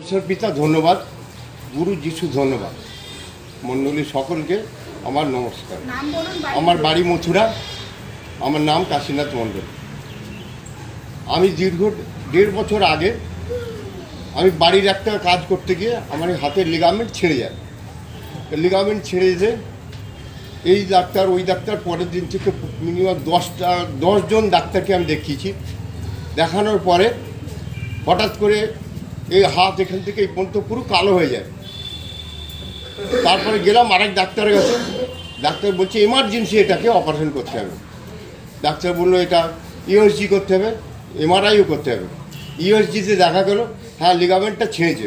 ঈশ্বর পিতা ধন্যবাদ। গুরু যিশু ধন্যবাদ। মণ্ডলী সকলকে আমার নমস্কার। আমার বাড়ি মথুরা। আমার নাম কাশীনাথ মণ্ডল। আমি দীর্ঘ দেড় বছর আগে আমি বাড়ির একটা কাজ করতে গিয়ে আমার হাতের লিগামেন্ট ছিঁড়ে যায়। লিগামেন্ট ছিঁড়ে যেতে এই ডাক্তার ওই ডাক্তার পরের দিন থেকে মিনিমাম দশটা দশজন ডাক্তারকে আমি দেখিয়েছি। দেখানোর পরে হঠাৎ করে এই হাত এখান থেকে এই পর্যন্ত পুরো কালো হয়ে যায়। তারপরে গেলাম আরেক ডাক্তারের কাছে। ডাক্তার বলছে এমার্জেন্সি এটাকে অপারেশন করতে হবে। ডাক্তার বলল, এটা ইউএসজি করতে হবে এমআরআইও করতে হবে। ইউএসজিতে দেখা গেলো হ্যাঁ লিগামেন্টটা ছিঁড়েছে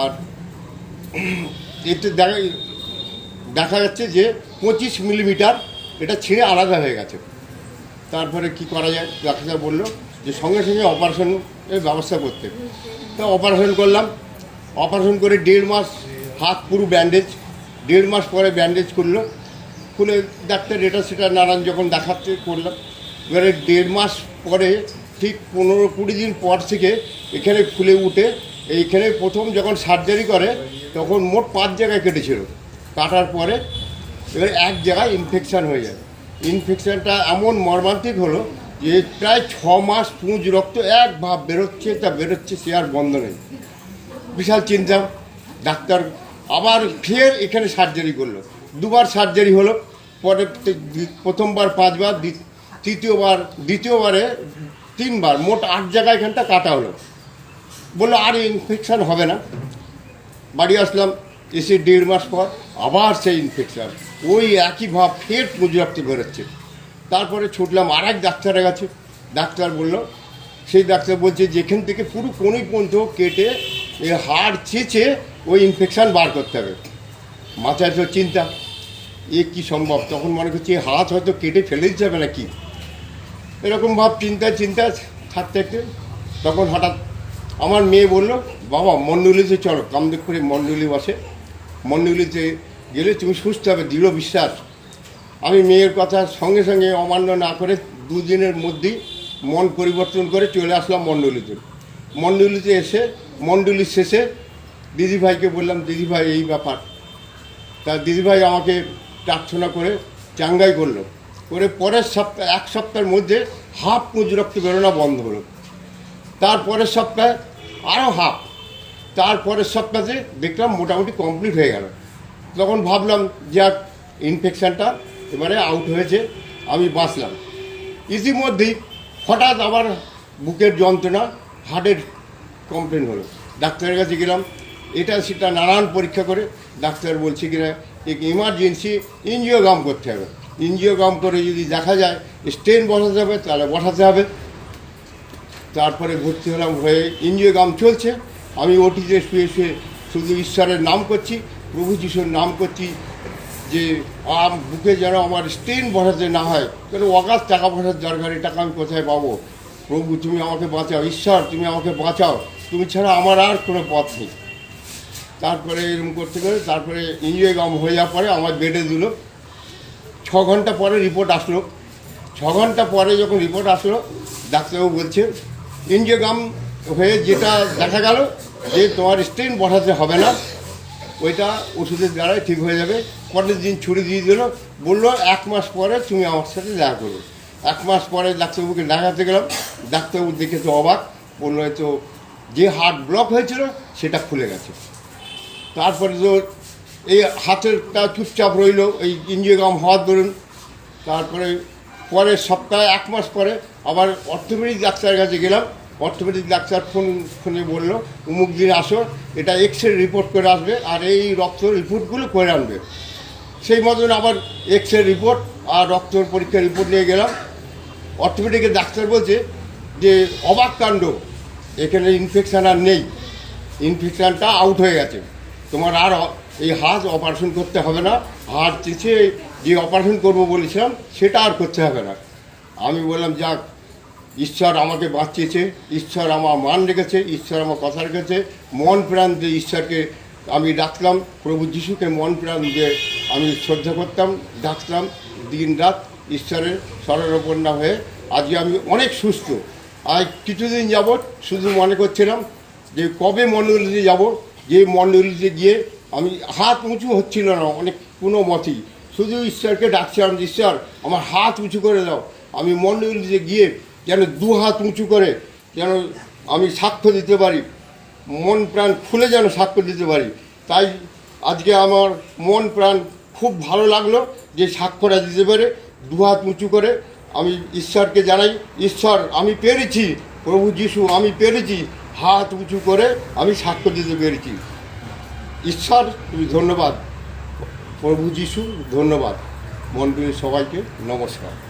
আর এতে দেখা দেখা যাচ্ছে যে পঁচিশ মিলিমিটার এটা ছিঁড়ে আলাদা হয়ে গেছে। তারপরে কি করা যায়? ডাক্তার বলল যে সঙ্গে সঙ্গে অপারেশনের ব্যবস্থা করতে। তো অপারেশন করলাম। অপারেশন করে দেড় মাস হাত পুরো ব্যান্ডেজ দেড় মাস পরে ব্যান্ডেজ করল খুলে ডাক্তার এটা সেটা নানান যখন দেখাতে করলাম। এবারে দেড় মাস পরে ঠিক পনেরো কুড়ি দিন পর থেকে এখানে খুলে উঠে, এইখানে প্রথম যখন সার্জারি করে, তখন মোট পাঁচ জায়গায় কেটেছিল। কাটার পরে এবার এক জায়গায় ইনফেকশান হয়ে যায়। ইনফেকশানটা এমন মর্মান্তিক হলো যে প্রায় ছ মাস পুঁজ রক্ত, এক ভাব বেরোচ্ছে, তা বেরোচ্ছে সে আর বন্ধ নেই। বিশাল চিন্তা, ডাক্তার আবার ফের এখানে সার্জারি করল। দুবার সার্জারি হলো, পরে প্রথমবার পাঁচবার তৃতীয়বার, দ্বিতীয়বারে তিনবার, মোট আট জায়গায় এখানটা কাটা হলো। বলল, আর ইনফেকশান হবে না। বাড়ি আসলাম, এসে দেড় মাস পর আবার সেই ইনফেকশান ওই একই ভাব ফের পুজরাক্তি বেরোচ্ছে। তারপরে ছুটলাম আর এক ডাক্তারের কাছে। ডাক্তার বলল, সেই ডাক্তার বলছে, যেখান থেকে পুরো কোনই পর্যন্ত কেটে হাড় চেঁচে ওই ইনফেকশান বার করতে হবে। মাথায় তো চিন্তা, এ কি সম্ভব? তখন মনে করছি হাত হয়তো কেটে ফেলে হবে না কি এরকম ভাব চিন্তা চিন্তা থাকতে থাকতে তখন হঠাৎ আমার মেয়ে বলল, বাবা, মণ্ডলীতে চলো। কামদেব করে মণ্ডলী বসে। মণ্ডলীতে গেলে তুমি সুস্থ হবে, দৃঢ় বিশ্বাস। আমি মেয়ের কথা সঙ্গে সঙ্গে অমান্য না করে দুদিনের মধ্যেই মন পরিবর্তন করে চলে আসলাম মণ্ডলীতে। মণ্ডলীতে এসে মণ্ডলীর শেষে দিদিভাইকে বললাম, দিদিভাই, এই ব্যাপার। তা দিদিভাই আমাকে প্রার্থনা করে চাঙ্গাই করল। করে পরের সপ্তাহ, এক সপ্তাহের মধ্যে হাফ পুঁজ রক্ত বেরোনো বন্ধ হলো। তারপরের সপ্তাহে আরও হাফ। তারপরের সপ্তাহে দেখলাম মোটামুটি কমপ্লিট হয়ে গেল। তখন ভাবলাম, যাক ইনফেকশানটা এবারে আউট হয়েছে, আমি বাঁচলাম। ইতিমধ্যেই হঠাৎ আবার বুকের যন্ত্রণা হার্টের কমপ্লেন হলো। ডাক্তারের কাছে গেলাম, এটা সেটা নানান পরীক্ষা করে ডাক্তার বলছে কিনা ইমার্জেন্সি ইঞ্জিওগ্রাম করতে হবে। ইঞ্জিওগ্রাম করে যদি দেখা যায় স্টেন বসাতে হবে, তাহলে বসাতে হবে। তারপরে ভর্তি হলাম, হয়ে ইঞ্জিওগ্রাম চলছে। আমি ওটিতে শুয়ে শুয়ে শুধু ঈশ্বরের নাম করছি, প্রভু যিশুর নাম করছি যে আম বুকে যেন আমার স্টেন বসাতে না হয়, কেন অগাধ টাকা পয়সার দরকার এই টাকা আমি কোথায় পাবো? প্রভু, তুমি আমাকে বাঁচাও, ঈশ্বর, তুমি আমাকে বাঁচাও, তুমি ছাড়া আমার আর কোনো পথ নেই। তারপরে এরকম করতে করে তারপরে ইঞ্জিওগ্রাম হয়ে যাওয়ার পরে আমার বেডে দিল ছ ঘণ্টা পরে রিপোর্ট আসলো। ছ ঘণ্টা পরে যখন রিপোর্ট আসলো, ডাক্তারবাবু বলছে ইঞ্জিওগ্রাম হয়ে যেটা দেখা গেল, যে তোমার স্টেন বসাতে হবে না। ওইটা ওষুধের দ্বারাই ঠিক হয়ে যাবে। পরের দিন ছুটি দিয়ে দিল। বলল, এক মাস পরে তুমি আমার সাথে দেখা করবে। এক মাস পরে ডাক্তারবাবুকে দেখাতে গেলাম। ডাক্তারবাবু দেখে তো অবাক। বলল তো যে হার্ট ব্লক হয়েছিল, সেটা খুলে গেছে। তারপরে তো এই হাতেরটা চুপচাপ রইল, এই ইঞ্জিওগ্রাম হওয়ার দরুন। তারপরে পরের সপ্তাহে, এক মাস পরে আবার অর্থোপেডিক ডাক্তারের কাছে গেলাম। অর্থোপেডিক ডাক্তার ফোন, ফোনে বলল, অমুক দিন আসো, এটা এক্স রে রিপোর্ট করে আসবে আর এই রক্ত রিপোর্টগুলো করে আনবে। সেই মতন আবার এক্স রে রিপোর্ট আর রক্ত পরীক্ষার রিপোর্ট নিয়ে গেলাম। অর্থোপেডিকের ডাক্তার বলছে যে, অবাক কাণ্ড, এখানে ইনফেকশান আর নেই। ইনফেকশানটা আউট হয়ে গেছে। তোমার আর এই হাত অপারেশন করতে হবে না। হাত চেঁচে যে অপারেশন করব বলেছিলাম, সেটা আর করতে হবে না। আমি বললাম, যাক ঈশ্বর আমাকে বাঁচিয়েছে, ঈশ্বর আমার মান রেখেছে, ঈশ্বর আমার কথা রেখেছে। মন প্রাণ দিয়ে ঈশ্বরকে আমি ডাকলাম, প্রভু যিশুকে মন প্রাণ দিয়ে আমি শ্রদ্ধা করতাম ডাকতাম দিন রাত ঈশ্বরের স্মরণাপন্না হয়ে আজকে আমি অনেক সুস্থ। আর কিছুদিন যাবৎ শুধু মনে করছিলাম যে কবে মণ্ডলীতে যাব, যে মণ্ডলীতে গিয়ে আমি হাত উঁচু হচ্ছিল না, অনেক কোনো মতেই। শুধু ঈশ্বরকে ডাকছিলাম ঈশ্বর আমার হাত উঁচু করে দাও। আমি মণ্ডলীতে গিয়ে যেন দু হাত উঁচু করে, যেন আমি সাক্ষ্য দিতে পারি, মন প্রাণ খুলে যেন সাক্ষ্য দিতে পারি। তাই আজকে আমার মন প্রাণ খুব ভালো লাগল যে সাক্ষ্যটা দিতে পারে দু হাত উঁচু করে। আমি ঈশ্বরকে জানাই, ঈশ্বর, আমি পেরেছি, প্রভু যিশু, আমি পেরেছি, হাত উঁচু করে আমি সাক্ষ্য দিতে পেরেছি। ঈশ্বর তুমি ধন্যবাদ। প্রভু যিশু, ধন্যবাদ। মন্ডলীর সবাইকে নমস্কার।